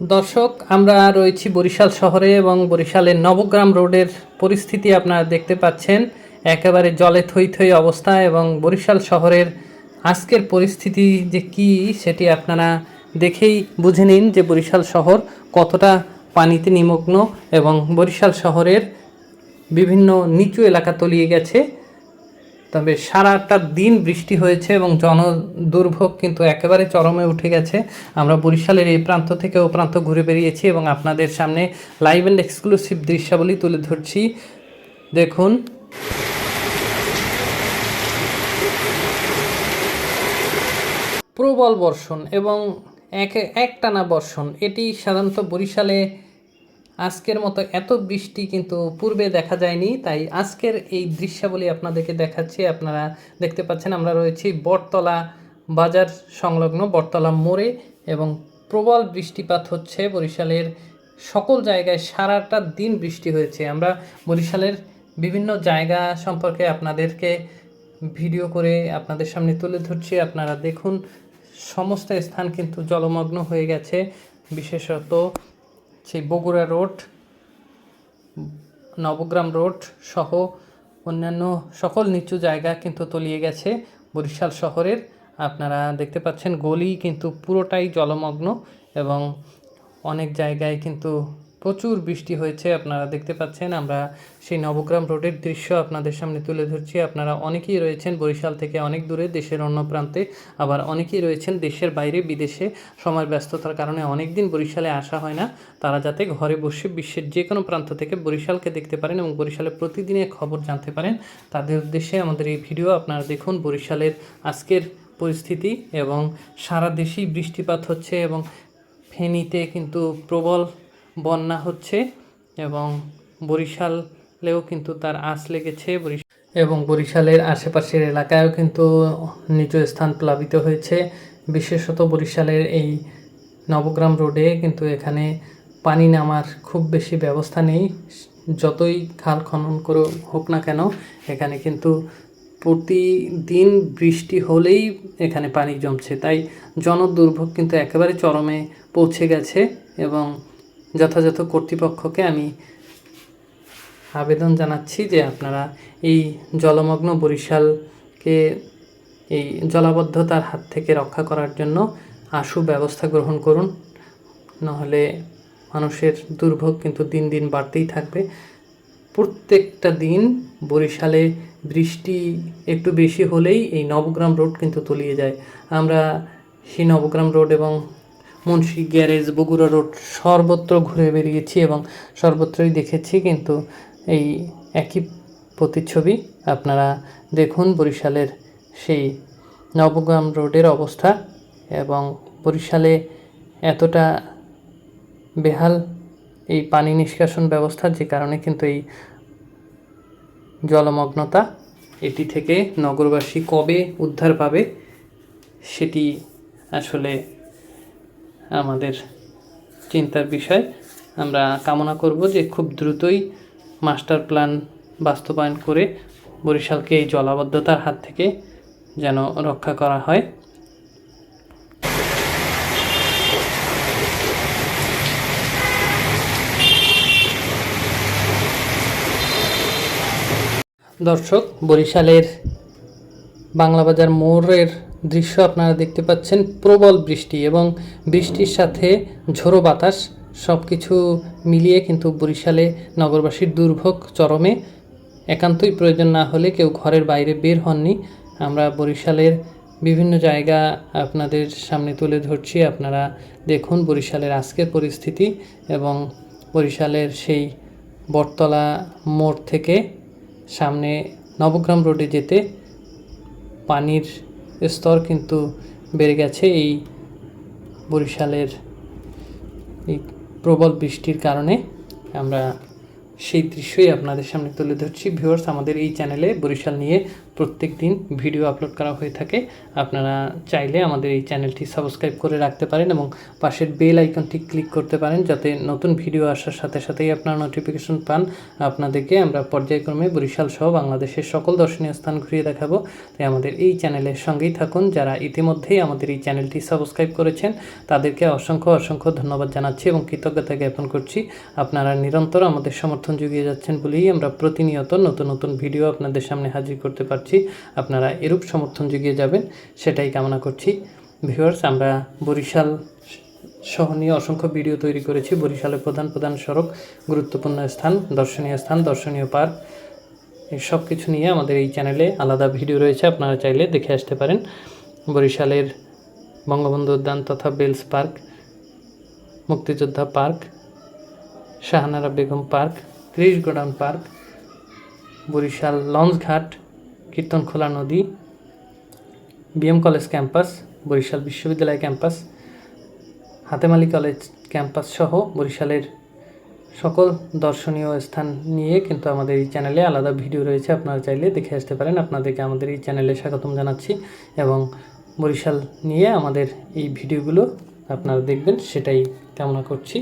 দর্শক, আমরা রয়েছি বরিশাল শহরে এবং বরিশালের নবগ্রাম রোডের পরিস্থিতি আপনারা দেখতে পাচ্ছেন। একেবারে জলে থই থই অবস্থা এবং বরিশাল শহরের আজকের পরিস্থিতি যে কি, সেটি আপনারা দেখেই বুঝে নিন যে বরিশাল শহর কতটা পানিতে নিমগ্ন এবং বরিশাল শহরের বিভিন্ন নিচু এলাকা তলিয়ে গেছে। তবে সারাটা দিন বৃষ্টি হয়েছে এবং জন দুর্ভোগ কিন্তু একেবারে চরমে উঠে গেছে। আমরা বরিশালের এই প্রান্ত থেকে ও প্রান্ত ঘুরে বেরিয়েছি এবং আপনাদের সামনে লাইভ অ্যান্ড এক্সক্লুসিভ দৃশ্যাবলী তুলে ধরছি। দেখুন। প্রবল বর্ষণ এবং এক একটানা বর্ষণ, এটি সাধারণত বরিশালে আজকের মতো এত বৃষ্টি কিন্তু পূর্বে দেখা যায়নি, তাই আজকের এই দৃশ্যাবলী আপনাদেরকে দেখাচ্ছি। আপনারা দেখতে পাচ্ছেন আমরা রয়েছি বটতলা বাজার সংলগ্ন বটতলা মোড়ে এবং প্রবল বৃষ্টিপাত হচ্ছে। বরিশালের সকল জায়গায় সারাটা দিন বৃষ্টি হয়েছে। আমরা বরিশালের বিভিন্ন জায়গা সম্পর্কে আপনাদেরকে ভিডিও করে আপনাদের সামনে তুলে ধরছি। আপনারা দেখুন, সমস্ত স্থান কিন্তু জলমগ্ন হয়ে গেছে। বিশেষত সেই বগুড়া রোড, নবগ্রাম রোড সহ অন্যান্য সকল নিচু জায়গা কিন্তু তলিয়ে গেছে বরিশাল শহরের। আপনারা দেখতে পাচ্ছেন গলি কিন্তু পুরোটাই জলমগ্ন এবং অনেক জায়গায় কিন্তু প্রচুর বৃষ্টি হয়েছে, আপনারা দেখতে পাচ্ছেন। আমরা সেই নবগ্রাম রোডের দৃশ্য আপনাদের সামনে তুলে ধরছি। আপনারা অনেকেই রয়েছেন বরিশাল থেকে অনেক দূরে, দেশের অন্য প্রান্তে। আবার অনেকেই রয়েছেন দেশের বাইরে, বিদেশে। সময় ব্যস্ততার কারণে অনেক দিন বরিশালে আসা হয় না। তারা যাতে ঘরে বসে বিশ্বের যে কোনো প্রান্ত থেকে বরিশালকে দেখতে পারেন এবং বরিশালের প্রতিদিনের খবর জানতে পারেন, তাদের উদ্দেশ্যে আমাদের এই ভিডিও আপনারা দেখুন। বরিশালের আজকের পরিস্থিতি এবং সারা দেশেই বৃষ্টিপাত হচ্ছে এবং ফেনীতে কিন্তু প্রবল বন্যা হচ্ছে এবং বরিশালেও কিন্তু তার আঁচ লেগেছে। এবং বরিশালের আশেপাশের এলাকায়ও কিন্তু নিচু স্থান প্লাবিত হয়েছে। বিশেষত বরিশালের এই নবগ্রাম রোডে কিন্তু এখানে পানি নামার খুব বেশি ব্যবস্থা নেই। যতই খাল খনন করে হোক না কেন, এখানে কিন্তু প্রতিদিন বৃষ্টি হলেই এখানে পানি জমছে। তাই জনদুর্ভোগ কিন্তু একেবারে চরমে পৌঁছে গেছে এবং যথাযথ কর্তৃপক্ষকে আমি আবেদন জানাচ্ছি যে আপনারা এই জলমগ্ন বরিশালকে এই জলাবদ্ধতার হাত থেকে রক্ষা করার জন্য আশু ব্যবস্থা গ্রহণ করুন। নাহলে মানুষের দুর্ভোগ কিন্তু দিন দিন বাড়তেই থাকবে। প্রত্যেকটা দিন বরিশালে বৃষ্টি একটু বেশি হলেই এই নবগ্রাম রোড কিন্তু তলিয়ে যায়। আমরা সেই নবগ্রাম রোড এবং মুন্সি গ্যারেজ, বগুড়া রোড সর্বত্র ঘুরে বেরিয়েছি এবং সর্বত্রই দেখেছি কিন্তু এই একই প্রতিচ্ছবি। আপনারা দেখুন বরিশালের সেই নবগ্রাম রোডের অবস্থা এবং বরিশালে এতটা বেহাল এই পানি নিষ্কাশন ব্যবস্থা যে কারণে কিন্তু এই জলমগ্নতা এটি থেকে নগরবাসী কবে উদ্ধার পাবে সেটি আসলে আমাদের চিন্তার বিষয়। আমরা কামনা করব যে খুব দ্রুতই মাস্টার প্ল্যান বাস্তবায়ন করে বরিশালকে এই জলাবদ্ধতার হাত থেকে যেন রক্ষা করা হয়। দর্শক, বরিশালের বাংলাবাজার মোড়ের দৃশ্য আপনারা দেখতে পাচ্ছেন, প্রবল বৃষ্টি এবং বৃষ্টির সাথে ঝোড়ো বাতাস সব কিছু মিলিয়ে কিন্তু বরিশালে নগরবাসীর দুর্ভোগ চরমে। একান্তই প্রয়োজন না হলে কেউ ঘরের বাইরে বের হননি। আমরা বরিশালের বিভিন্ন জায়গা আপনাদের সামনে তুলে ধরছি, আপনারা দেখুন বরিশালের আজকের পরিস্থিতি এবং বরিশালের সেই বটতলা মোড় থেকে সামনে নবগ্রাম রোডে যেতে পানির স্তর কিন্তু বেড়ে গেছে এই বরিশালের এই প্রবল বৃষ্টির কারণে। আমরা সেই দৃশ্যই আপনাদের সামনে তুলে ধরছি। ভিউয়ার্স, আমাদের এই চ্যানেলে বরিশাল নিয়ে প্রত্যেক দিন ভিডিও আপলোড করা হয়ে থাকে। আপনারা চাইলে আমাদের এই চ্যানেলটি সাবস্ক্রাইব করে রাখতে পারেন এবং পাশের বেল আইকনটি ক্লিক করতে পারেন যাতে নতুন ভিডিও আসার সাথে সাথেই আপনারা নোটিফিকেশন পান। আপনাদেরকে আমরা পর্যায়ক্রমে বরিশাল সহ বাংলাদেশের সকল দর্শনীয় স্থান ঘুরিয়ে দেখাবো। তাই আমাদের এই চ্যানেলের সঙ্গেই থাকুন। যারা ইতিমধ্যেই আমাদের এই চ্যানেলটি সাবস্ক্রাইব করেছেন, তাদেরকে অসংখ্য অসংখ্য ধন্যবাদ জানাচ্ছি এবং কৃতজ্ঞতা জ্ঞাপন করছি। আপনারা নিরন্তর আমাদের সমর্থন জুগিয়ে যাচ্ছেন বলেই আমরা প্রতিনিয়ত নতুন নতুন ভিডিও আপনাদের সামনে হাজির করতে পারছি। আপনারা এরূপ সমর্থন জুগিয়ে যাবেন, সেটাই কামনা করছি। ভিউয়ার্স আমরা বরিশাল সহ নিয়ে অসংখ্য ভিডিও তৈরি করেছি। বরিশালের প্রধান প্রধান সড়ক, গুরুত্বপূর্ণ স্থান, দর্শনীয় স্থান, দর্শনীয় পার্ক, এই সব কিছু নিয়ে আমাদের এই চ্যানেলে আলাদা ভিডিও রয়েছে, আপনারা চাইলে দেখে আসতে পারেন। বরিশালের বঙ্গবন্ধু উদ্যান তথা Bell's Park, Muktijoddha Park, Shahanara Begum Park Krrish godown park, Barishal লঞ্চঘাট কীর্তনখোলা নদী, বিএম কলেজ ক্যাম্পাস, বরিশাল বিশ্ববিদ্যালয় ক্যাম্পাস, হাতেমালি কলেজ ক্যাম্পাস সহ বরিশালের সকল দর্শনীয় স্থান নিয়ে কিন্তু আমাদের এই চ্যানেলে আলাদা ভিডিও রয়েছে। আপনারা চাইলে দেখে আসতে পারেন। আপনাদেরকে আমাদের এই চ্যানেলে স্বাগতম জানাচ্ছি এবং বরিশাল নিয়ে আমাদের এই ভিডিওগুলো আপনারা দেখবেন, সেটাই কামনা করছি।